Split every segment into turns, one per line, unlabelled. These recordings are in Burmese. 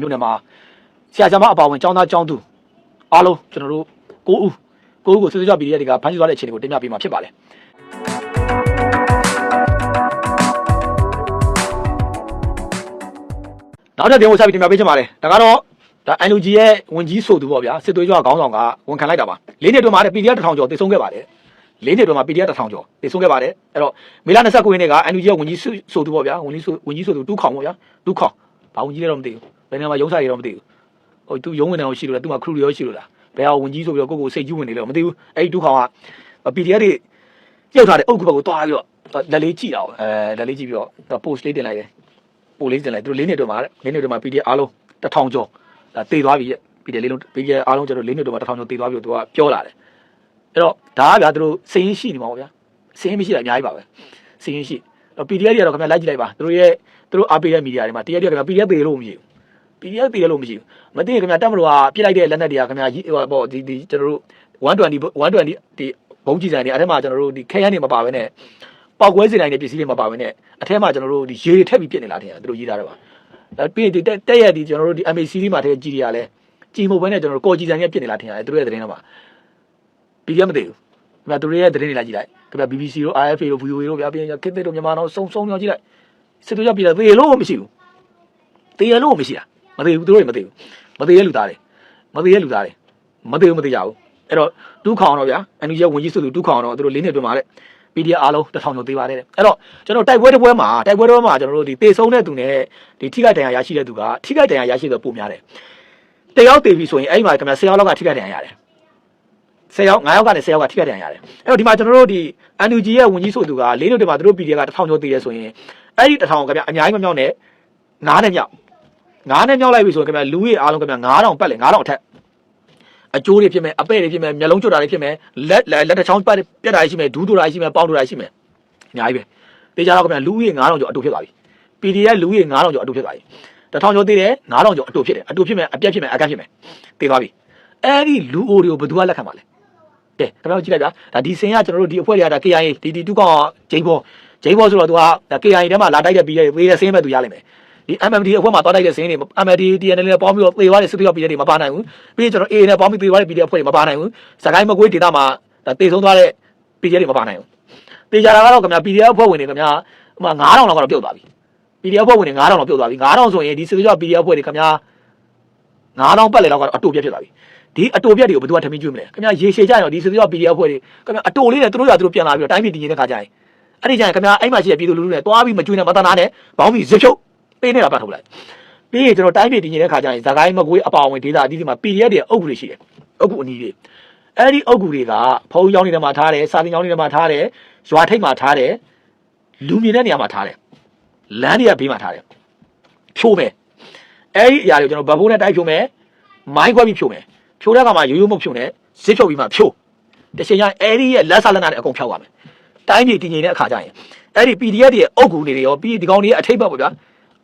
မြို့နယ်မှာဆရာဆရာမအပါအဝင်ကျောင်းသားကျောင်းသူအားလုံးကျွန်တော်တို့9ဦး9ဦးကိုစစ်စစ်ကြ PDF တွေကဖမ်းဆီးသွားတဲ့အခြေအနေကိုတင်ပြပေးမှာဖြစ်ပါတယ်နောက်တစ်တင်ကိုဆက်ပြီးတင်ပြပေးချင်ပါတယ်ဒါကတော့ဒါ NUG ရဲ့ဝင်ကြီးဆိုသူပေါ့ဗျာစစ်သွေးကြွခေါင်းဆောင်ကဝန်ခံလိုက်တာပါလေးနှစ်တွင်းမှာတဲ့ PDF တစ်ထောင်ကျော်တည်ဆုံးခဲ့ပါတယ်လေးနှစ်တွင်းမှာ PDF တစ်ထောင်ကျော်တည်ဆုံးခဲ့ပါတယ်အဲ့တော့မေလ29ရက်နေ့က NUG ရဲ့ဝင်ကြီးဆိုသူပေါ့ဗျာဝင်ကြီးဆိုဝင်ကြီးဆိုသူတူးခေါင်ပေါ့ဗျာတူးခေါင်ဘာဝင်ကြီးလဲတော့မသိဘူး ဘယ်နေရာမှာရုံးစားရတော့မသိဘူးဟိုသူရုံးဝင်တယ်ရှိလို့လားသူမှခရူတွေရောရှိလို့လားဘယ်ဟာဝင်ကြီးဆိုပြီးတော့ကိုကိုစိတ်ကြီးဝင်နေလို့မသိဘူးအဲ့ဒီဒုက္ခက PDF တွေကြောက်ထားတဲ့အုပ်ကဘက်ကိုတွားပြီးတော့လက်လေးကြည့်တာပေါ့အဲလက်လေးကြည့်ပြီးတော့ post လေးတင်လိုက်တယ်ပို့လေးတင်လိုက်သူတို့လေးနှစ်တွင်မှာလေးနှစ်တွင်မှာ PDF အားလုံးတစ်ထောင်ကျော်ဒါတည်သွားပြီ PDF လေးလုံး PDF အားလုံးကျတော့လေးနှစ်တွင်မှာတစ်ထောင်ကျော်တည်သွားပြီသူကပြောလာတယ်အဲ့တော့ဒါကဗျာသူတို့စိရင်ရှိနေမှာပေါ့ဗျာစိရင်မရှိတာအများကြီးပါပဲစိရင်ရှိတော့ PDF တွေကတော့ခင်ဗျာလိုက်ကြည့်လိုက်ပါသူတို့ရဲ့သူတို့အားပေးတဲ့မီဒီယာတွေမှာတရားတွေကခင်ဗျာ PDF သေးလို့မရဘူး PDF တည်ရလို့မရှိဘူးမသိရင်ခင်ဗျာတက်မလို့ကပြစ်လိုက်တဲ့လက်နက်တွေကခင်ဗျာဟိုပေါ့ဒီဒီကျွန်တော်တို့120 120ဒီဘုံကြီးဆိုင်တွေအထက်မှာကျွန်တော်တို့ဒီခဲရန်တွေမပါဘဲနဲ့ပောက်ကွဲစေနိုင်တဲ့ပစ္စည်းတွေမပါဘဲနဲ့အထက်မှာကျွန်တော်တို့ဒီရေတွေထက်ပြီးပြစ်နေလားထင်တယ်သူတို့ရေးထားတယ်ပါဒါပြီးရင်ဒီတက်တက်ရဒီကျွန်တော်တို့ဒီ MAC တွေမှာတည်းကြီးတွေကလည်းကြီးမဟုတ်ဘဲနဲ့ကျွန်တော်တို့ကော်ကြီးဆိုင်တွေပြစ်နေလားထင်တယ်သူတို့ရဲ့သတင်းတော့မှာ PDF မသိဘူးခင်ဗျာသူတို့ရဲ့သတင်းတွေလာကြည့်လိုက်ခင်ဗျာ BBC တို့ RFA တို့ VOA တို့ဗျာပြီးရင်ခေတ်သစ်တို့မြန်မာတော့စုံစုံပြောကြည့်လိုက်စစ်တို့ကြပြည်တယ်သေလို့မရှိဘူးသေရလို့မရှိတာ မသေးဘူးသူတို့တွေမသေးဘူးမသေးတဲ့လူသားတွေမသေးတဲ့လူသားတွေမသေးဘူးမသေးကြဘူးအဲ့တော့တူးခေါအောင်တော့ဗျာအန်ယူရဲ့ဝင်ကြီးဆိုသူတူးခေါအောင်တော့သူတို့လေးနှစ်တွင်မှာတဲ့ PDF အားလုံးတစ်ထောင်ကျော်သေးပါတယ်တဲ့အဲ့တော့ကျွန်တော်တိုက်ပွဲတစ်ပွဲမှာတိုက်ပွဲတစ်ပွဲမှာကျွန်တော်တို့ဒီတေဆုံးတဲ့သူနဲ့ဒီထိခိုက်ဒဏ်ရာရရှိတဲ့သူကထိခိုက်ဒဏ်ရာရရှိတဲ့ပုံများတယ်တယောက်တေပြီဆိုရင်အဲ့ဒီမှာခင်ဗျာ10ယောက်လောက်ကထိခိုက်ဒဏ်ရာရတယ်10ယောက်9ယောက်ကနေ10ယောက်ကထိခိုက်ဒဏ်ရာရတယ်အဲ့တော့ဒီမှာကျွန်တော်တို့ဒီ NUG ရဲ့ဝင်ကြီးဆိုသူကလေးနှစ်တွင်မှာသူတို့ PDF ကတစ်ထောင်ကျော်သေးတယ်ဆိုရင်အဲ့ဒီတစ်ထောင်ခင်ဗျာအများကြီးမမြောက်နဲ့9နဲ့မြောက် ငါးနဲ့မြောက်လိုက်ပြီဆိုရင်ခင်ဗျာလူကြီးအားလုံးခင်ဗျာ9000ပတ်လေ9000အထက်အကျိုးတွေဖြစ်မယ်အပဲ့တွေဖြစ်မယ်မျက်လုံးကျွတ်တာတွေဖြစ်မယ်လက်လက်တစ်ချောင်းပတ်ပြတ်တာတွေရှိမယ်ဒူးတူတာတွေရှိမယ်ပေါင်းတူတာတွေရှိမယ်အများကြီးပဲတေချာတော့ခင်ဗျာလူကြီး9000ကျော်အတူဖြစ်သွားပြီ PDF လူကြီး9000ကျော်အတူဖြစ်သွားပြီတစ်ထောင်ကျော်သေးတယ်9000ကျော်အတူဖြစ်တယ်အတူဖြစ်မယ်အပြက်ဖြစ်မယ်အကန့်ဖြစ်မယ်တေသွားပြီအဲ့ဒီလူအိုတွေကိုဘယ်သူကလက်ခံပါလဲကဲခင်ဗျားကြည့်လိုက်ဗျာဒါဒီစင်ကကျွန်တော်တို့ဒီအဖွဲ့တွေကဒါ KIA ဒီဒီတူကောင်ဂျိန်းဘောဂျိန်းဘောဆိုတော့သူကဒါ KIA ထဲမှာလာတိုက်တဲ့ပြီးတဲ့သေးတဲ့စင်ပဲသူရလိမ့်မယ် ဒီ MMD အဖွဲ့မှာတွားတိုက်တဲ့စင်းတွေ MMD TNL နဲ့ပေါင်းပြီးတော့သေသွားတဲ့စစ်တပ်ပြည်တွေမပါနိုင်ဘူးပြီးရင်ကျွန်တော် A နဲ့ပေါင်းပြီးသေသွားတဲ့ပြည်တွေအဖွဲ့တွေမပါနိုင်ဘူးစကိုင်းမကွေးဒေသမှာဒါသေဆုံးသွားတဲ့ပြည်တွေမပါနိုင်ဘူးတေချာတာကတော့ခင်ဗျာ PDF အဖွဲ့ဝင်တွေခင်ဗျာဟိုမှာ9000လောက်ကတော့ပြုတ်သွားပြီ PDF အဖွဲ့ဝင်တွေ9000လောက်ပြုတ်သွားပြီ9000ဆိုရင်ဒီစစ်တပ် PDF အဖွဲ့တွေခင်ဗျာ9000ပတ်လေလောက်ကတော့အတူပြက်ဖြစ်သွားပြီဒီအတူပြက်တွေကိုဘယ်သူကထမင်းကျွေးမလဲခင်ဗျာရေရှည်ကြရောဒီစစ်တပ် PDF အဖွဲ့တွေခင်ဗျာအတူလေးနဲ့သူတို့ရသူတို့ပြန်လာပြီးတော့တိုင်းပြည်တည်နေတဲ့ခါကျရင်အဲ့ဒီကျရင်ခင်ဗျာအဲ့မှာရှိတဲ့ပြည်သူလူထုနဲ့တွားပြီးမကျွေးနဲ့မတနာနဲ့ဘောင်းပြီးဇစ်ဖြုတ် ပေးနေတာပတ်ထုတ်လိုက်ပြီးရင်ကျွန်တော်တိုင်းပြည်တည်နေတဲ့ခါကျရင်ဇာကိုင်းမကွေးအပါအဝင်ဒေသအသီးသီးမှာ PDF တွေအုပ်ကူတွေရှိတယ်အုပ်ကူအနီးတွေအဲ့ဒီအုပ်ကူတွေကဖုံးကြောင်းတွေမှာထားတယ်စာတင်ကြောင်းတွေမှာထားတယ်ရွာထိပ်မှာထားတယ်လူမြင်တဲ့နေရာမှာထားတယ်လမ်းတွေကဘေးမှာထားတယ်ဖြိုးမယ်အဲ့ဒီအရာတွေကိုကျွန်တော်ဗဘိုးနဲ့တိုက်ဖြိုးမယ်မိုင်းခွဲပြီးဖြိုးမယ်ဖြိုးတဲ့အခါမှာရိုးရိုးမဟုတ်ဖြိုးနဲ့ဇစ်ဖြုတ်ပြီးမှဖြိုးတစ်ချိန်ကျရင်အဲ့ဒီရဲ့လက်ဆလက်နာတွေအကုန်ဖြောက်ရမယ်တိုင်းပြည်တည်ငြိမ်တဲ့အခါကျရင်အဲ့ဒီ PDF တွေရဲ့အုပ်ကူတွေတွေရောပြီးဒီကောင်တွေရဲ့အထိပ်ဘက်ပေါ့ဗျာ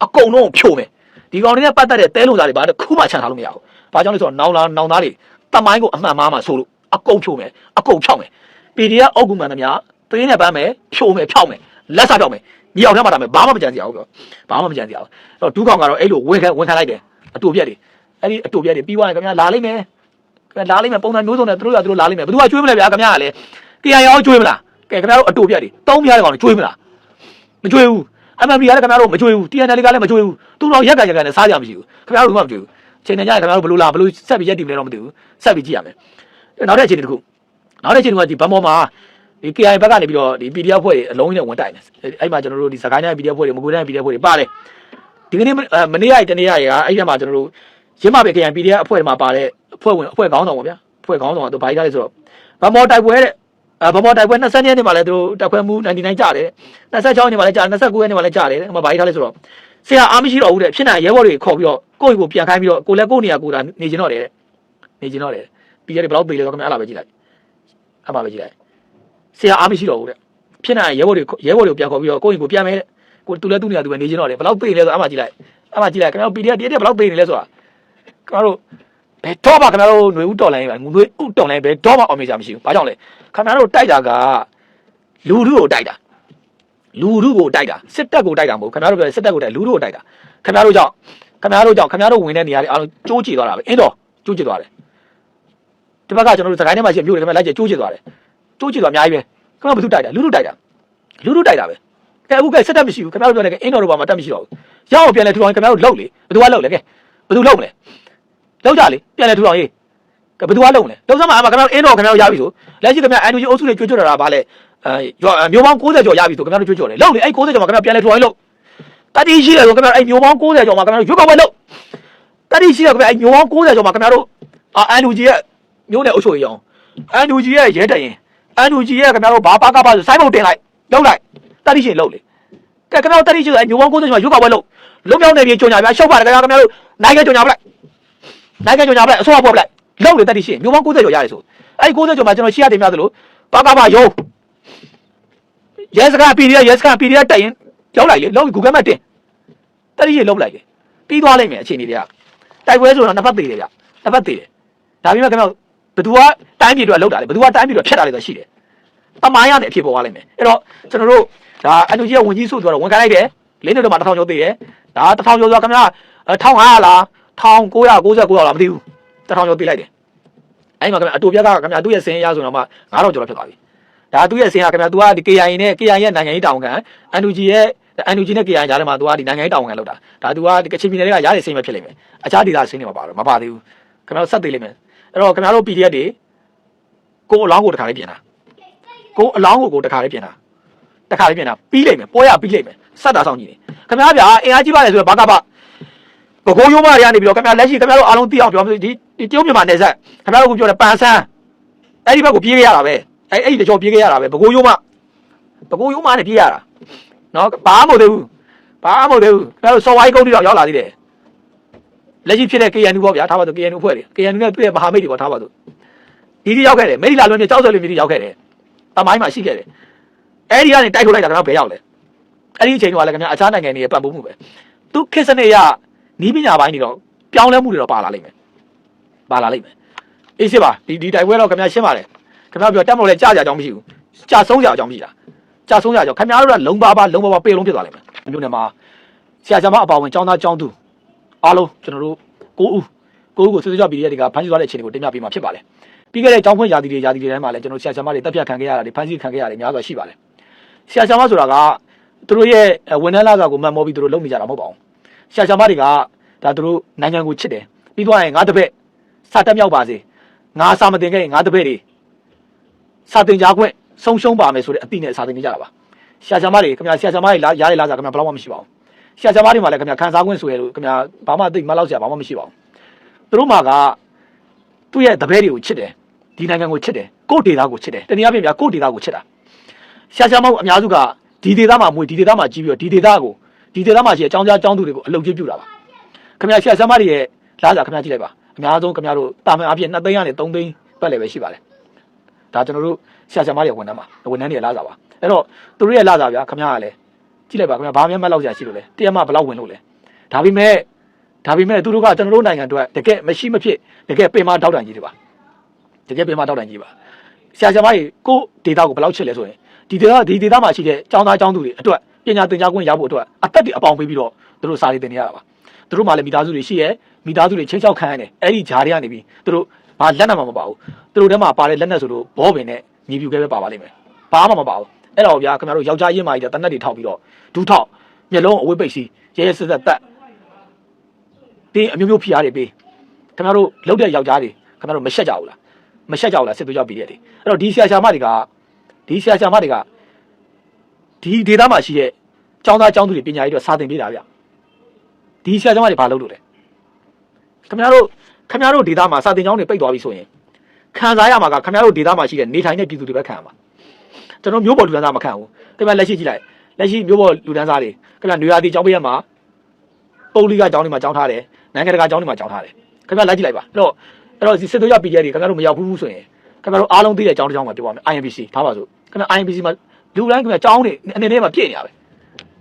အကုန်လုံးဖြိုးမယ်ဒီကောင်တွေနဲ့ပတ်သက်တဲ့တဲလုံသားတွေဘာလို့ခုမှချန်ထားလို့မရဘူးဘာကြောင့်လဲဆိုတော့နောင်လာနောင်သားတွေတမိုင်းကိုအမှန်မှားမှာဆိုလို့အကုန်ဖြိုးမယ်အကုန်ဖြောက်မယ် PDF အုပ်ကူမှန်သမျှသင်းနဲ့ပန်းမယ်ဖြိုးမယ်ဖြောက်မယ်လက်စားဖြောက်မယ်မြေအောင်ထဲမှာတာမယ်ဘာမှမကြံစရာဘူးပြောဘာမှမကြံစရာဘူးအဲ့တော့ဒူးကောင်ကတော့အဲ့လိုဝင်ခံဝင်ခံလိုက်တယ်အတူပြက်တွေအဲ့ဒီအတူပြက်တွေပြီးသွားရင်ခင်ဗျာလာလိမ့်မယ်ခင်ဗျာလာလိမ့်မယ်ပုံစံမျိုးစုံနဲ့သူတို့ကသူတို့လာလိမ့်မယ်ဘယ်သူကကျွေးမလဲဗျာခင်ဗျာကလည်းတရားရောကျွေးမလားကဲခင်ဗျားတို့အတူပြက်တွေတုံးပြားတဲ့ကောင်တွေကျွေးမလားမကျွေးဘူး MMP ကလည်းခင်ဗျားတို့မကျွေးဘူး TNL ကလည်းမကျွေးဘူးသူတို့ရက်ကရက်ကနဲ့စားကြမရှိဘူးခင်ဗျားတို့ကမကျွေးဘူးချိန်နေကြရင်ခင်ဗျားတို့ဘယ်လိုလာဘယ်လိုဆက်ပြီးရက်တည်မလဲတော့မသိဘူးဆက်ပြီးကြည့်ရမယ်နောက်တဲ့အခြေအနေတစ်ခုနောက်တဲ့အခြေအနေကဒီဗန်းပေါ်မှာဒီ KI ဘက်ကနေပြီးတော့ဒီ PDF ဖွဲ့တွေအလုံးကြီးနဲ့ဝင်တိုက်တယ်အဲ့မှာကျွန်တော်တို့ဒီစကိုင်းတိုင်း PDF ဖွဲ့တွေမကွေးတိုင်း PDF ဖွဲ့တွေပါတယ်ဒီကနေ့မနေ့ရက်တနေ့ရက်ရအဲ့ဒီမှာကျွန်တော်တို့ရင်းမပဲ KI PDF အဖွဲ့တွေမှာပါတဲ့အဖွဲ့ဝင်အဖွဲ့ခေါင်းဆောင်ပေါ့ဗျာအဖွဲ့ခေါင်းဆောင်ကတော့ဘာကြီးကားလဲဆိုတော့ဗန်းပေါ်တိုက်ပွဲတဲ့အဲ ဗမာတိုက်ပွဲ20ရက်နေ့မှာလည်းသူတို့တက်ခွဲမှု99ကြတယ်26ရက်နေ့မှာလည်းကြာ29ရက်နေ့မှာလည်းကြာတယ်ဟိုမှာဘာကြီးထားလဲဆိုတော့ဆရာအားမရှိတော့ဘူးတဲ့ဖြစ်နေရဲဘော်တွေခေါ်ပြီးတော့ကိုယ့်ကိုပြန်ခိုင်းပြီးတော့ကိုလည်းကိုယ့်နေရာကိုယ်တာနေကျင်တော့တယ်တဲ့နေကျင်တော့တယ်ပြီးရတယ်ဘယ်တော့ပေးလဲတော့ခင်ဗျအဲ့လာပဲကြည့်လိုက်အဲ့မှာပဲကြည့်လိုက်ဆရာအားမရှိတော့ဘူးတဲ့ဖြစ်နေရဲဘော်တွေရဲဘော်တွေကိုပြန်ခေါ်ပြီးတော့ကိုယ့်ကိုပြန်မယ်တဲ့ကိုသူလည်းသူ့နေရာသူပဲနေကျင်တော့တယ်ဘယ်တော့ပေးလဲဆိုအဲ့မှာကြည့်လိုက်အဲ့မှာကြည့်လိုက်ခင်ဗျ PDF တည်းတည်းဘယ်တော့ပေးနေလဲဆိုတာခင်ဗျားတို့ ဘယ်တော့မှခင်ဗျားတို့ຫນွေဥတော်လိုင်းပဲຫນွေဥတော်လိုင်းပဲတော့မှအောင်မြင်ကြမရှိဘူးဘာကြောင့်လဲခင်ဗျားတို့တိုက်တာကလူထုကိုတိုက်တာလူထုကိုတိုက်တာစစ်တပ်ကိုတိုက်တာမဟုတ်ခင်ဗျားတို့ပြောစစ်တပ်ကိုတိုက်လူထုကိုတိုက်တာခင်ဗျားတို့ကြောင့် ခင်ဗျားတို့ကြောင့်ခင်ဗျားတို့ဝင်တဲ့နေရာတွေအားလုံးကျိုးကျသွားတာပဲအင်းတော့ကျိုးကျသွားတယ်ဒီဘက်ကကျွန်တော်တို့စကိုင်းထဲမှာရှိတဲ့မြို့တွေခင်ဗျာလိုက်ကျကျိုးကျသွားတယ်ကျိုးကျသွားအများကြီးပဲခင်ဗျားဘယ်သူတိုက်တာလူလူတိုက်တာလူလူတိုက်တာပဲကဲအခုကစက်တက်မရှိဘူးခင်ဗျားတို့ပြောနေကအင်းတော်တို့ဘာမှတက်မရှိတော့ဘူးရအောင်ပြန်လဲထူအောင်ခင်ဗျားတို့လှုပ်လေဘယ်သူကလှုပ်လဲကဲဘယ်သူလှုပ်မလဲ လှုပ်ကြလေပြန်လဲထူအောင်ရေးကဲဘယ်သူကလှုပ်မလဲလှုပ်စမ်းမှာအမခင်ဗျားတို့အင်းတော်ခင်ဗျားတို့ရပြီဆိုလက်ရှိခင်ဗျားအန်တူဂျီအုပ်စုတွေကြွကြတာပါလေအဲမျိုးပေါင်း60ကျော်ရပြီဆိုခင်ဗျားတို့ကြွကြတယ်လှုပ်လေအဲ့60ကျော်မှာခင်ဗျားပြန်လဲထူအောင်လှုပ်တတိရှိတယ်ဆိုခင်ဗျားအဲ့မျိုးပေါင်း60ကျော်မှာခင်ဗျားတို့ရွက်ကောက်ပဲလှုပ်တတိရှိတယ်ခင်ဗျားအဲ့မျိုးပေါင်း60ကျော်မှာခင်ဗျားတို့အန်တူဂျီရဲ့မျိုးနဲ့အုပ်ချုပ်ရေးအောင်အန်တူဂျီရဲ့ရဲတရင်အန်တူဂျီရဲ့ခင်ဗျားတို့ဘာပါကပါဆိုစိုင်းမုံတင်လိုက်လှုပ်လိုက်တတိရှိလှုပ်လေကဲခင်ဗျားတို့တတိရှိတယ်အဲ့မျိုးပေါင်း60ကျော်မှာရွက်ကောက်ပဲလှုပ်လုံမြောက်နေပြီကြုံညာဗျာရှုပ်ပါတယ်ခင်ဗျားခင်ဗျားတို့နိုင်ကကြုံညာပလိုက် နိုင်ကကြုံညာပလိုက်အစိုးရပွဲပလိုက်လှုပ်လေတတိရှိမျိုးပေါင်း60ကျော်ရတယ်ဆိုအဲ့ဒီ60ကျော်မှာကျွန်တော်ရှေ့ရတင်ပြသလိုပါကပါရုံးရဲစခန်း PDF ရဲစခန်း PDF တက်ရင်ရောက်လိုက်လေလောက် Google Map တင်တတိရေလောက်လိုက်လေပြီးသွားလိမ့်မယ်အခြေအနေတွေကတိုက်ပွဲဆိုတော့နှစ်ဖက်သေးတယ်ဗျနှစ်ဖက်သေးတယ်ဒါပေမဲ့ခင်ဗျဘယ်သူကတိုင်းပြည်အတွက်လောက်တာလဲဘယ်သူကတိုင်းပြည်အတွက်ဖြတ်တာလဲဆိုရှိတယ်တမိုင်းရနဲ့အဖြစ်ပေါ်သွားလိမ့်မယ်အဲ့တော့ကျွန်တော်တို့ဒါအန်တူကြီးကဝင်ကြီးဆိုဆိုတော့ဝန်ခံလိုက်တယ်လင်းတွေတော့မှ1000ကျော်သေးတယ်ဒါ1000ကျော်ဆိုတော့ခင်ဗျ1500လား 1999လောက်မသိဘူး1000ကျော်ပေးလိုက်တယ်အဲ့မှာခင်ဗျအတူပြက်ကခင်ဗျသူ့ရဲ့စင်ရဆိုတော့မှ9000ကျော်လောက်ဖြစ်သွားပြီဒါသူ့ရဲ့စင်ကခင်ဗျသူကဒီ KI နဲ့ KI ရဲ့နိုင်ငံရေးတာဝန်ခံ NUG ရဲ့ NUG နဲ့ KI ကြားထဲမှာသူကဒီနိုင်ငံရေးတာဝန်ခံလောက်တာဒါသူကဒီကချင်ပြည်နယ်ကရားတဲ့စင်ပဲဖြစ်လိမ့်မယ်အခြားဒေသစင်တွေမှာပါတော့မပါသေးဘူးခင်ဗျတို့ဆက်သေးလိမ့်မယ်အဲ့တော့ခင်ဗျတို့ PDF တွေကိုအလောင်းကိုတခါလေးပြင်တာကိုအလောင်းကိုကိုတခါလေးပြင်တာတခါလေးပြင်တာပြီးလိမ့်မယ်ပွဲရပြီးလိမ့်မယ်ဆက်တာဆောင်ကြည့်နေခင်ဗျားဗျာအင်အားကြီးပါလေဆိုတော့ဘာကပါ ဘကိုးရိုးမတွေကနေပြီးတော့ခင်ဗျားလက်ရှိခင်ဗျားတို့အားလုံးသိအောင်ပြောဒီဒီတရုတ်မြန်မာနယ်စပ်ခင်ဗျားတို့ကပြောတယ်ပန်ဆန်းအဲ့ဒီဘက်ကိုပြေးခဲ့ရတာပဲအဲ့အဲ့ဒီတကြောပြေးခဲ့ရတာပဲဘကိုးရိုးမဘကိုးရိုးမနဲ့ပြေးရတာနော်ဘာမှမဟုတ်သေးဘူးဘာမှမဟုတ်သေးဘူးအဲ့တော့စော်ဝိုင်းကုန်းတိတော့ရောက်လာသေးတယ်လက်ရှိဖြစ်တဲ့ KNU ပေါ့ဗျာထားပါတော့ KNU ဖွဲ့တယ် KNU နဲ့သူ့ရဲ့မဟာမိတ်တွေပေါ့ထားပါတော့ဒီဒီရောက်ခဲ့တယ်မိတ်လာလွန်မြေကြောက်ဆွဲလွန်မြေတိရောက်ခဲ့တယ်တမိုင်းမှာရှိခဲ့တယ်အဲ့ဒီကနေတိုက်ထုတ်လိုက်တာကတော့ဘယ်ရောက်လဲအဲ့ဒီအချိန်ကလည်းခင်ဗျာအခြားနိုင်ငံတွေရဲ့ပတ်ပိုးမှုပဲသူခေတ်စနစ်ရ နီးပညာပိုင်းတွေတော့ပြောင်းလဲမှုတွေတော့ပါလာလိမ့်မယ်ပါလာလိမ့်မယ်အေးရှိပါဒီဒီတိုက်ပွဲတော့ခင်ဗျာရှင်းပါတယ် ခင်ဗျားပြောတက်မလို့လဲကြာကြာအကြောင်းမရှိဘူးကြာဆုံးကြာအကြောင်းမရှိတာကြာဆုံးကြာအကြောင်းခင်ဗျားတို့ကလုံပါပါလုံပါပါပေလုံးဖြစ်သွားလိမ့်မယ်မြို့နယ်မှာဆရာဆရာမအပါဝင်ចောင်းသားចောင်းသူအားလုံးကျွန်တော်တို့ကိုဦးကိုဦးကိုဆွေးဆွေးကြပြီးတဲ့ဒီကဖမ်းဆီးသွားတဲ့အခြေအနေကိုတင်ပြပေးမှာဖြစ်ပါတယ်ပြီးခဲ့တဲ့ចောင်းဖွင့်ရာသီတွေရာသီတွေတိုင်းမှာလည်းကျွန်တော်ဆရာဆရာမတွေတပ်ဖြတ်ခံခဲ့ရတာတွေဖမ်းဆီးခံခဲ့ရတာတွေများစွာရှိပါတယ်ဆရာဆရာမဆိုတာကသူတို့ရဲ့ဝန်ထမ်းလာကကိုမှတ်မောပြီးသူတို့လုပ်နေကြတာမဟုတ်ပါဘူးဆ ရာဆရာမတွေကဒါသူတို့နိုင်ငံကိုချစ်တယ်ပြီးသွားရင်ငါတစ်ပက်စတက်မြောက်ပါစေငါစာမတင်ခဲ့ရင်ငါတစ်ပက်တွေစာတင်ကြားခွင့်ဆုံးရှုံးပါမယ်ဆိုတဲ့အတိနဲ့စာတင်နေကြတာပါဆရာဆရာမတွေခင်ဗျာဆရာဆရာမတွေလာရားရလာစားခင်ဗျာဘယ်တော့မှမရှိပါဘူးဆရာဆရာမတွေမှာလည်းခင်ဗျာခံစားခွင့်ဆိုရလို့ခင်ဗျာဘာမှသိမလောက်ဆရာဘာမှမရှိပါဘူးသူတို့မှာကသူ့ရဲ့တပည့်တွေကိုချစ်တယ်ဒီနိုင်ငံကိုချစ်တယ်ကိုယ့်ဒေသကိုချစ်တယ်တနည်းအားဖြင့်ဗျာကိုယ့်ဒေသကိုချစ်တာဆရာဆရာမအများစုကဒီဒေသမှာမွေဒီဒေသမှာကြီးပြီးတော့ဒီဒေသကို ဒီဒေသမှာရှိတဲ့အကြောင်းကြားအကြောင်းသူတွေကိုအလုပ်ကြီးပြုတာပါခင်ဗျာဆရာဆရာမတွေရဲ့လာစားခင်ဗျာကြည့်လိုက်ပါအများဆုံးခင်ဗျာတို့တာမန်အားဖြင့်2သိန်းကနေ3သိန်းပတ်လည်ပဲရှိပါတယ်ဒါကျွန်တော်တို့ဆရာဆရာမတွေဝန်ထမ်းပါဝန်ထမ်းတွေလာစားပါအဲ့တော့သူတို့ရဲ့လာစားဗျာခင်ဗျားကလည်းကြည့်လိုက်ပါခင်ဗျာဘာမှမလောက်ဆရာရှိလို့လဲတရမဘလောက်ဝင်လို့လဲဒါပေမဲ့ဒါပေမဲ့သူတို့ကကျွန်တော်တို့နိုင်ငံအတွက်တကယ်မရှိမဖြစ်တကယ်ပင်မတောက်တန်ကြီးတွေပါတကယ်ပင်မတောက်တန်ကြီးပါဆရာဆရာမတွေကိုဒေတာကိုဘယ်လောက်ချစ်လဲဆိုရင်ဒီဒေတာဒီဒေတာမှာရှိတဲ့ចောင်းသားចောင်းသူတွေအတွက် ပညာသင်ကြားခွင့်ရဖို့အတွက်အသက်တွေအပေါင်ပေးပြီးတော့သူတို့စာရေးသင်နေရတာပါသူတို့မှလည်းမိသားစုတွေရှိရဲမိသားစုတွေချင်းချောက်ခံရတယ်အဲ့ဒီဂျားတွေကနေပြီးသူတို့ဘာလက်နက်မှမပါဘူးသူတို့ထဲမှာပါတဲ့လက်နက်ဆိုတော့ဘောပင်နဲ့မြေပြူခဲပဲပါပါလိမ့်မယ်ဘာမှမပါဘူးအဲ့တော့ဗျာခင်ဗျားတို့ယောက်ျားရင်းမာကြီးတဲ့တနက်တွေထောက်ပြီးတော့ဒူးထောက်မျက်လုံးအဝိပိတ်စီရဲရဲဆက်ဆက်တက်တင်းအမျိုးမျိုးဖိအားတွေပေးခင်ဗျားတို့လောက်တဲ့ယောက်ျားတွေခင်ဗျားတို့မရှက်ကြဘူးလားမရှက်ကြဘူးလားစစ်သွေးကြောက်ပြီးတဲ့တွေအဲ့တော့ဒီဆရာရှာမတွေကဒီဆရာရှာမတွေက ဒီဒေသမှာရှိတဲ့ကျောင်းသားကျောင်းသူတွေပညာရေးအတွက်စာသင်ပေးတာဗျဒီဆရာရှာမတွေဘာလုပ်လို့လဲခင်ဗျားတို့ခင်ဗျားတို့ဒေသမှာစာသင်ကျောင်းတွေပိတ်သွားပြီဆိုရင်ခံစားရမှာကခင်ဗျားတို့ဒေသမှာရှိတဲ့နေထိုင်တဲ့ပြည်သူတွေပဲခံရမှာကျွန်တော်မျိုးပေါ်လူတန်းစားမခံဘူးခင်ဗျာလက်ရှိကြည့်လိုက်လက်ရှိမျိုးပေါ်လူတန်းစားတွေခင်ဗျာနေရာတီကျောင်းပေးရမှာပုတ်လိကကျောင်းတွေမှာကျောင်းထားတယ်နိုင်ငံတကာကျောင်းတွေမှာကျောင်းထားတယ်ခင်ဗျာလိုက်ကြည့်လိုက်ပါအဲ့တော့အဲ့တော့ဒီစစ်သွေးရ PDF တွေခင်ဗျားတို့မရောက်ဘူးဆိုရင်ခင်ဗျားတို့အားလုံးသိတဲ့ကျောင်းတစ်ကျောင်းမှာပြောပါမယ် INPC ထားပါစို့ခင်ဗျာ INPC မှာ လူတိုင်းခင်ဗျာကျောင်းတွေအနေနဲ့မှာပြည့်နေရပဲ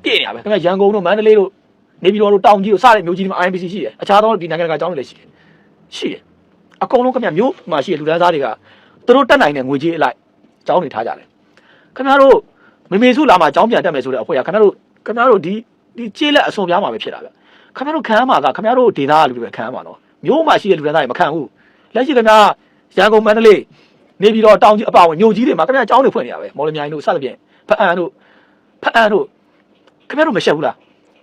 ပြည့်နေရပဲခင်ဗျာရန်ကုန်တို့မန္တလေးတို့နေပြည်တော်တို့တောင်ကြီးတို့စတဲ့မြို့ကြီးတွေမှာ INPC ရှိတယ်အခြားသောဒီနိုင်ငံတကာကျောင်းတွေလည်းရှိတယ်ရှိတယ်အကုန်လုံးခင်ဗျာမျိုးမှာရှိတဲ့လူတန်းစားတွေကသူတို့တက်နိုင်တဲ့ငွေကြေးအလိုက်ကျောင်းနေထားကြတယ်ခင်ဗျားတို့မမေစုလာမှာကျောင်းပြန်တက်မယ်ဆိုတဲ့အဖွဲ့ကခင်ဗျားတို့ခင်ဗျားတို့ဒီဒီကြေးလက်အစွန်ပြားမှာပဲဖြစ်တာဗျခင်ဗျားတို့ခံရမှာကခင်ဗျားတို့ဒေသကလူတွေပဲခံရမှာနော်မျိုးမှရှိတဲ့လူတွေသားတွေမခံဘူးလက်ရှိခင်ဗျားရန်ကုန်မန္တလေး နေပြီးတော့တောင်ကြီးအပါဝင်မြို့ကြီးတွေမှာခင်ဗျားကျောင်းတွေဖွင့်နေရပဲမော်လမြိုင်တို့စသဖြင့်ဖအံတို့ဖအံတို့ခင်ဗျားတို့မရှက်ဘူးလား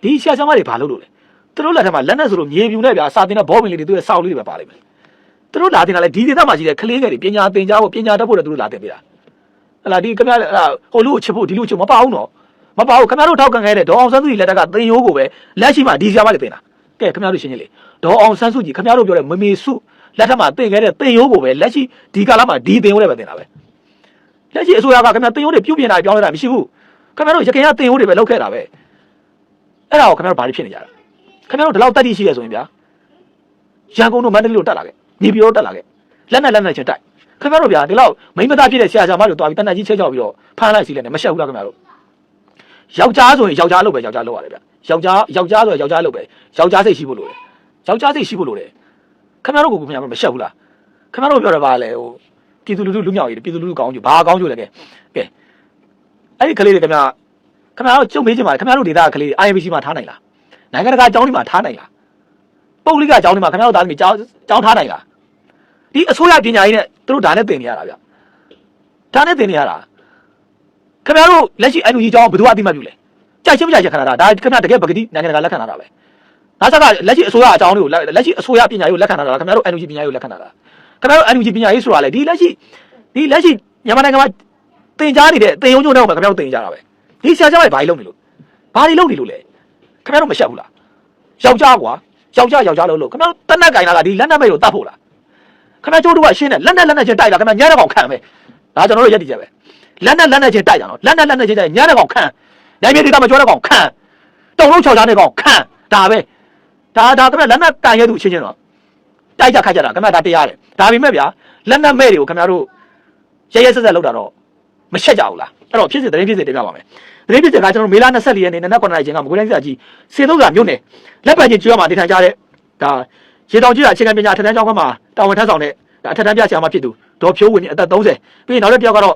ဒီဆရာဆရာမတွေဘာလုပ်လို့လဲသူတို့လက်ထက်မှာလက်နဲ့ဆိုလို့မြေပြူနဲ့ဗျာစာတင်တဲ့ဘောပင်လေးတွေသူရဲ့စောက်လေးတွေပဲပါလိမ့်မယ်သူတို့လာတင်တာလေဒီဒေသမှာရှိတဲ့ကလေးငယ်တွေပညာသင်ကြားဖို့ပညာတတ်ဖို့လည်းသူတို့လာတင်ပေးတာဟလာဒီခင်ဗျားဟလာဟိုလူကိုချစ်ဖို့ဒီလူကိုချစ်မပါဘူးနော်မပါဘူးခင်ဗျားတို့ထောက်ခံခဲ့တဲ့ဒေါအောင်ဆန်းစုကြည်လက်ထက်ကသင်ရိုးကိုပဲလက်ရှိမှာဒီဆရာမတွေတင်တာကဲခင်ဗျားတို့ရှင်းရှင်းလေးဒေါအောင်ဆန်းစုကြည်ခင်ဗျားတို့ပြောတဲ့မမေစု လက်ထက်မှာတင်ခဲ့တဲ့သင်ရိုးကိုပဲလက်ရှိဒီကာလမှာဒီသင်ရိုးတွေပဲတင်တာပဲလက်ရှိအစိုးရကခင်ဗျားသင်ရိုးတွေပြုတ်ပြင်တာပြောင်းလဲတာမရှိဘူးခင်ဗျားတို့ရခိုင်ကသင်ရိုးတွေပဲလောက်ခဲ့တာပဲအဲ့ဒါကိုခင်ဗျားတို့ဘာလို့ဖြစ်နေကြတာခင်ဗျားတို့ဒီလောက်တက်တိရှိရဆိုရင်ဗျာရန်ကုန်တို့မန္တလေးတို့တက်လာခဲ့နေပြည်တော်တက်လာခဲ့လက်နဲ့လက်နဲ့ချင်းတိုက်ခင်ဗျားတို့ဗျာဒီလောက်မိမသားဖြစ်တဲ့ဆရာဆရာမတွေတွားပြီးတန်တန်ကြီးချဲချောက်ပြီးတော့ဖမ်းလိုက်စီလိုက်နေမရှက်ဘူးလားခင်ဗျားတို့ယောက်ျားဆိုရင်ယောက်ျားလုပ်ပဲယောက်ျားလုပ်ရတယ်ဗျယောက်ျားယောက်ျားဆိုရင်ယောက်ျားလုပ်ပဲယောက်ျားစိတ်ရှိဖို့လိုတယ်ယောက်ျားစိတ်ရှိဖို့လိုတယ် ခင်ဗျားတို့ကိုခင်ဗျားတို့မရှက်ဘူးလားခင်ဗျားတို့ပြောရပါလေဟိုပြည်သူလူထုလူမြောက်ရေးပြည်သူလူထုကောင်းကျိုးဘာကောင်းကျိုးလဲကဲကဲအဲ့ဒီကလေးတွေခင်ဗျာခင်ဗျားတို့ကြုံမေးချင်ပါခင်ဗျားတို့ဒေတာကလေးတွေ IMBC မှာထားနိုင်လားနိုင်ငံတကာအကြောင်းတွေမှာထားနိုင်လားပုဂ္ဂလိကအကြောင်းတွေမှာခင်ဗျားတို့သားသမီးကြောင်းကြောင်းထားနိုင်လားဒီအစိုးရပညာရေးနဲ့သူတို့ဒါနဲ့တင်နေရတာဗျဒါနဲ့တင်နေရတာခင်ဗျားတို့လက်ရှိ NUG ကြောင်းဘယ်သူအသိမှတ်ပြုလဲကြိုက်ချင်းမကြိုက်ချင်းခဏတာဒါခင်ဗျားတကယ်ပဂတိနိုင်ငံတကာလက်ခံတာပဲ နာဆာကလက်ရှိအစိုးရအကြောင်းတွေကိုလက်ရှိအစိုးရပညာရေးကိုလက်ခံတာလားခင်ဗျားတို့ NUG ပညာရေးကိုလက်ခံတာလားခင်ဗျားတို့ NUG ပညာရေးဆိုတာလေဒီလက်ရှိဒီလက်ရှိမြန်မာနိုင်ငံမှာတင်ကြားနေတဲ့တင်ယုံကျုံတော့မှာခင်ဗျားတို့တင်ကြတာပဲဒီဆရာကျောင်းတွေဘာကြီးလုပ်နေလို့ဘာတွေလုပ်နေလို့လဲခင်ဗျားတို့မရှက်ဘူးလားယောက်ျားကွာယောက်ျားယောက်ျားလို့လို့ခင်ဗျားတို့တနက်ကင်လာကဒီလက်နက်မဲ့ကိုတတ်ဖို့လားခင်ဗျားကျိုးတို့ကရှင်းတယ်လက်နက်လက်နက်ချင်းတိုက်တာခင်ဗျားညတဲ့ကောင်ခံပဲဒါကျွန်တော်တို့ရက်တည်ချက်ပဲလက်နက်လက်နက်ချင်းတိုက်တာနော်လက်နက်လက်နက်ချင်းတိုက်ညတဲ့ကောင်ခံနိုင်မြေဒေတာမကျော်တဲ့ကောင်ခံတုံလုံးချော်ချားတဲ့ကောင်ခံဒါပဲ ဒါဒါခင်ဗျားလက်နက်ကန်ရသူချင်းချင်းတော့တိုက်ကြခတ်ကြတာခင်ဗျားဒါတရားတယ်ဒါပေမဲ့ဗျာလက်နက်မဲ့တွေကိုခင်ဗျားတို့ရဲရဲဆက်ဆက်လောက်တာတော့မရှက်ကြဘူးလားအဲ့တော့ဖြစ်စေတရင်ဖြစ်စေတင်ပြပါမယ်တရင်ဖြစ်စေကကျွန်တော်မေလ24ရက်နေ့နနက်9:00နာရီချိန်ကမကွေးတိုင်းစစ်ကြီးစေတုံးစာမြို့နယ်လက်ပံချင်းကျွေးမှာနေထိုင်ကြတဲ့ဒါရေတောင်ကြီးကအခြေခံပညာထက်တန်းကျောင်းကမှာတာဝန်ထမ်းဆောင်တဲ့ဒါအထက်တန်းပြဆရာမဖြစ်သူဒေါ်ဖြိုးဝင်အသက်30ပြီးရင်နောက်တစ်ပြောက်ကတော့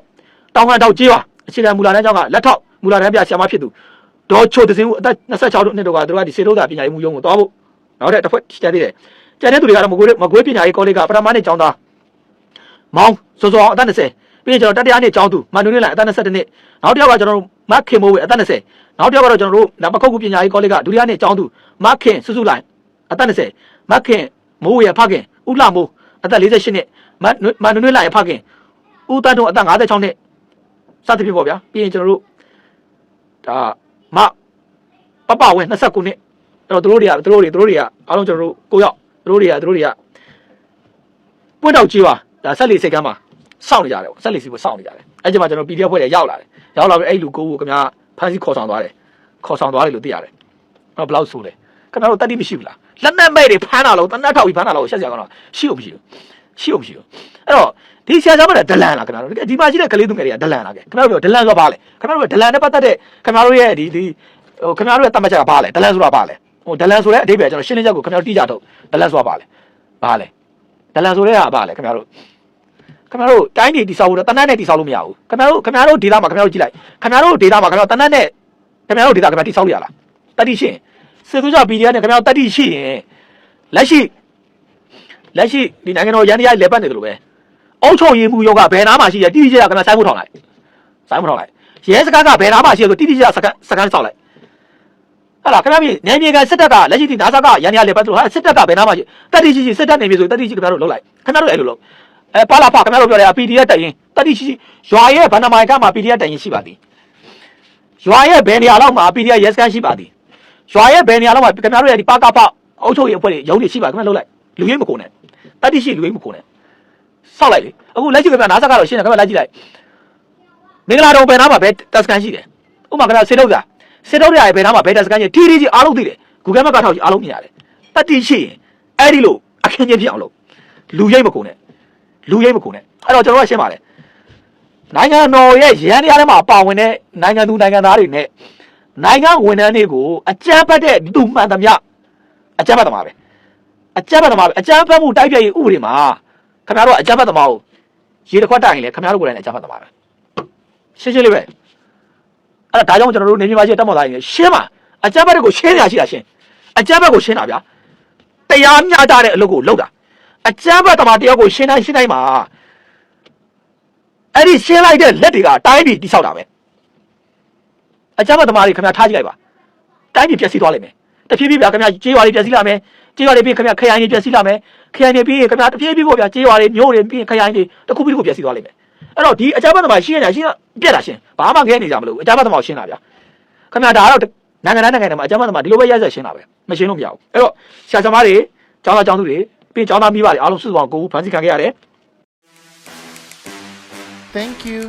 တောင်ကန်တောက်ကြီးပါအခြေခံမူလာတန်းကျောင်းကလက်ထောက်မူလာတန်းပြဆရာမဖြစ်သူဒေါ်ချိုတစင်းဦးအသက်26နှစ်တို့ကသူတို့ကဒီစေတုံးစာပညာရေးမှုရုံးကိုတွားဖို့ နောက်တဲ့တစ်ဖက်ကျန်သေးတယ်ကျန်တဲ့သူတွေကတော့မကွေးမကွေးပညာရေးကောလိပ်ကပထမနှစ်ကျောင်းသားမောင်စောစောအသက်20ပြီးရင်ကျွန်တော်တတိယနှစ်ကျောင်းသူမန်နူရလန်အသက်22နှစ်နောက်တစ်ယောက်ကကျွန်တော်တို့မခင်မိုးဝေအသက်20နောက်တစ်ယောက်ကတော့ကျွန်တော်တို့နပခုတ်ကူပညာရေးကောလိပ်ကဒုတိယနှစ်ကျောင်းသူမခင်စုစုလိုင်အသက်20မခင်မိုးဝေရဖခင်ဦးလှမိုးအသက်48နှစ်မမန်နူရလန်ဖခင်ဦးတန်းတုံးအသက်56နှစ်စသဖြင့်ပေါ့ဗျာပြီးရင်ကျွန်တော်တို့ဒါမပပဝင်း29နှစ်အဲ့ တော့တို့တွေကတို့တွေတို့တွေကအားလုံးကျွန်တော်တို့ကိုရောက်တို့တွေကတို့တွေကပွင့်တော့ကြီးပါဒါဆက်လီစိတ်ကမ်းမှာစောင့်နေကြတယ်ပေါ့ဆက်လီစီကိုစောင့်နေကြတယ်အဲ့ကျမှကျွန်တော် PDF ဖွဲ့တွေရောက်လာတယ်ရောက်လာပြီးအဲ့လူကိုကိုခင်ဗျာဖမ်းဆီးခေါ်ဆောင်သွားတယ်ခေါ်ဆောင်သွားတယ်လို့သိရတယ်အဲ့တော့ဘယ်လောက်ဆိုလဲခင်ဗျားတို့တတိမရှိဘူးလားလက်နက်မဲ့တွေဖမ်းတာလို့တနက်ထောက်ပြီးဖမ်းတာလို့ရှက်စရာကောင်းတော့ရှိလို့မရှိဘူးရှိလို့မရှိဘူးအဲ့တော့ဒီဆရာကျောင်းမှာဒလန်လားခင်ဗျားတို့ဒီမှာရှိတဲ့ကလေးသူငယ်တွေကဒလန်လားကဲခင်ဗျားတို့ပြောဒလန်ဆိုပါလေခင်ဗျားတို့ဒလန်နဲ့ပတ်သက်တဲ့ခင်ဗျားတို့ရဲ့ဒီဒီဟိုခင်ဗျားတို့ရဲ့တတ်မှတ်ချက်ကဘာလဲဒလန်ဆိုတာဘာလဲ ဟိုဒလန်ဆိုတဲ့အဓိပ္ပာယ်ကျွန်တော်ရှင်းလင်းချက်ကိုခင်ဗျားတို့တိကျထုတ်ဒလန်ဆိုတာဘာလဲဘာလဲဒလန်ဆိုတဲ့ဟာဘာလဲခင်ဗျားတို့ခင်ဗျားတို့တိုင်းပြည်တိဆောက်ဖို့တော့တနတ်နဲ့တိဆောက်လို့မရဘူးခင်ဗျားတို့ခင်ဗျားတို့ဒေတာမှာခင်ဗျားတို့ကြည့်လိုက်ခင်ဗျားတို့ဒေတာမှာခင်ဗျားတနတ်နဲ့ခင်ဗျားတို့ဒေတာခင်ဗျားတိဆောက်လို့ရလားတတိရှင်းစေသူကြ PDF နဲ့ခင်ဗျားတို့တတိရှိရင်လက်ရှိလက်ရှိဒီနိုင်ငံတော်ရန်တရားလေပတ်နေတယ်လို့ပဲအုတ်ချုပ်ရေးမှုယောဂဘယ်နားမှာရှိရတိတိကျကျခင်ဗျားစိုင်းဖို့ထောင်လိုက်စိုင်းဖို့ထောင်လိုက်ရဲစကားကဘယ်နားမှာရှိရဆိုတိတိကျကျစကန်စကန်ဆောက်လိုက် ဟာလားခင်ဗျားပြည်နယ်မြေကစစ်တပ်ကလက်ရှိဒီနာဆာကရန်ရလေပတ်လို့ဟာစစ်တပ်ကဘယ်နားမှာရှိတတိရှိရှိစစ်တပ်နေမြေဆိုတတိရှိခင်ဗျားတို့လှုပ်လိုက်ခင်ဗျားတို့အဲ့လိုလုပ်အဲပါလာဖခင်ဗျားတို့ပြောတယ် PDF တိုင်ရင်တတိရှိရှိရွာရဲ့ဗန္ဒမိုင်ကမှာ PDF တိုင်ရင်ရှိပါသည်ရွာရဲ့ဘယ်နေရာလောက်မှာ PDF ရဲစကန်ရှိပါသည်ရွာရဲ့ဘယ်နေရာလောက်မှာခင်ဗျားတို့ရဲ့ဒီပါကဖအုပ်ချုပ်ရေးအဖွဲ့တွေရုံးတွေရှိပါခင်ဗျားလှုပ်လိုက်လူရိပ်မကုန်နဲ့တတိရှိလူရိပ်မကုန်နဲ့ဆောက်လိုက်လေအခုလက်ရှိခင်ဗျားနာဆာကတော့ရှင်းတယ်ခင်ဗျားလိုက်ကြည့်လိုက်မင်္ဂလာတော်ဘယ်နားမှာဘယ်တက်စကန်ရှိတယ်ဥပမာခင်ဗျားစေတော့ကစေ တော့ရရဲ့ဘယ်နားမှာဘယ်တက်စကန်ရှိတီတီကြီးအားလုံးသိတယ် Google Map ကထောက်ကြည့်အားလုံးမြင်ရတယ်တတိရှိရင်အဲ့ဒီလိုအခင်းချင်းဖြစ်အောင်လုပ်လူရိပ်မကုန်နဲ့လူရိပ်မခုနဲ့အဲ့တော့ကျွန်တော်ကရှင်းပါတယ်နိုင်ငံတော်ရဲ့ရန်တရားထဲမှာပါဝင်တဲ့နိုင်ငံသူနိုင်ငံသားတွေနဲ့နိုင်ငံဝန်ထမ်းတွေကိုအကြမ်းဖက်တဲ့သူမှန်သမျှအကြမ်းဖက်သမားပဲအကြမ်းဖက်သမားပဲအကြမ်းဖက်မှုတိုက်ပြည့်ရေးဥပဒေမှာခင်ဗျားတို့အကြမ်းဖက်သမားကိုရေတစ်ခွက်တိုင်ရင်လေခင်ဗျားတို့ကိုယ်တိုင်အကြမ်းဖက်သမားပဲရှင်းရှင်းလေးပဲ အဲ့ဒါဒါကြောင့်ကျွန်တော်တို့နေပြည်တော်ရှိတက်မော်သားရင်ရှင်းပါအကြမ်းဖက်တွေကိုရှင်းရရှိတာရှင်းအကြမ်းဘက်ကိုရှင်းတာဗျာတရားမျှတတဲ့အလုပ်ကိုလုပ်တာအကြမ်းဘက်တမန်တယောက်ကိုရှင်းတိုင်းရှင်းတိုင်းမှာအဲ့ဒီရှင်းလိုက်တဲ့လက်တွေကတိုင်းပြည်တိဆောက်တာပဲအကြမ်းဘက်တမန်တွေခင်ဗျာထားကြည့်လိုက်ပါတိုင်းပြည်ပျက်စီးသွားလိမ့်မယ်တဖြည်းဖြည်းဗျာခင်ဗျာကြေးရွာတွေပျက်စီးလာမယ်ကြေးရွာတွေပြီးခင်ဗျာခရိုင်တွေပျက်စီးလာမယ်ခရိုင်တွေပြီးရင်ခင်ဗျာတဖြည်းဖြည်းပေါ့ဗျာကြေးရွာတွေမြို့တွေပြီးရင်ခရိုင်တွေတစ်ခုပြီးတစ်ခုပျက်စီးသွားလိမ့်မယ် အဲ့တော့ဒီအကြမ်းဘက်တမန်ရှင်းရတာရှင်းပြက်တာရှင်းဘာမှခဲနေကြမလို့အကြမ်းဘက်တမန်ကိုရှင်းတာဗျာခင်ဗျာဒါကတော့နိုင်ငံတိုင်းနိုင်ငံတိုင်းမှာအကြမ်းဖက်သမားဒီလိုပဲရိုက်ဆက်ရှင်းတာပဲမရှင်းလို့မရဘူးအဲ့တော့ဆရာသမားတွေကျောင်းသားကျောင်းသူတွေပြီးကျောင်းသားမိဘတွေအားလုံးစုစုပေါင်းကိုယ်ဖန်ဆီးခံခဲ့ရတယ်
Thank you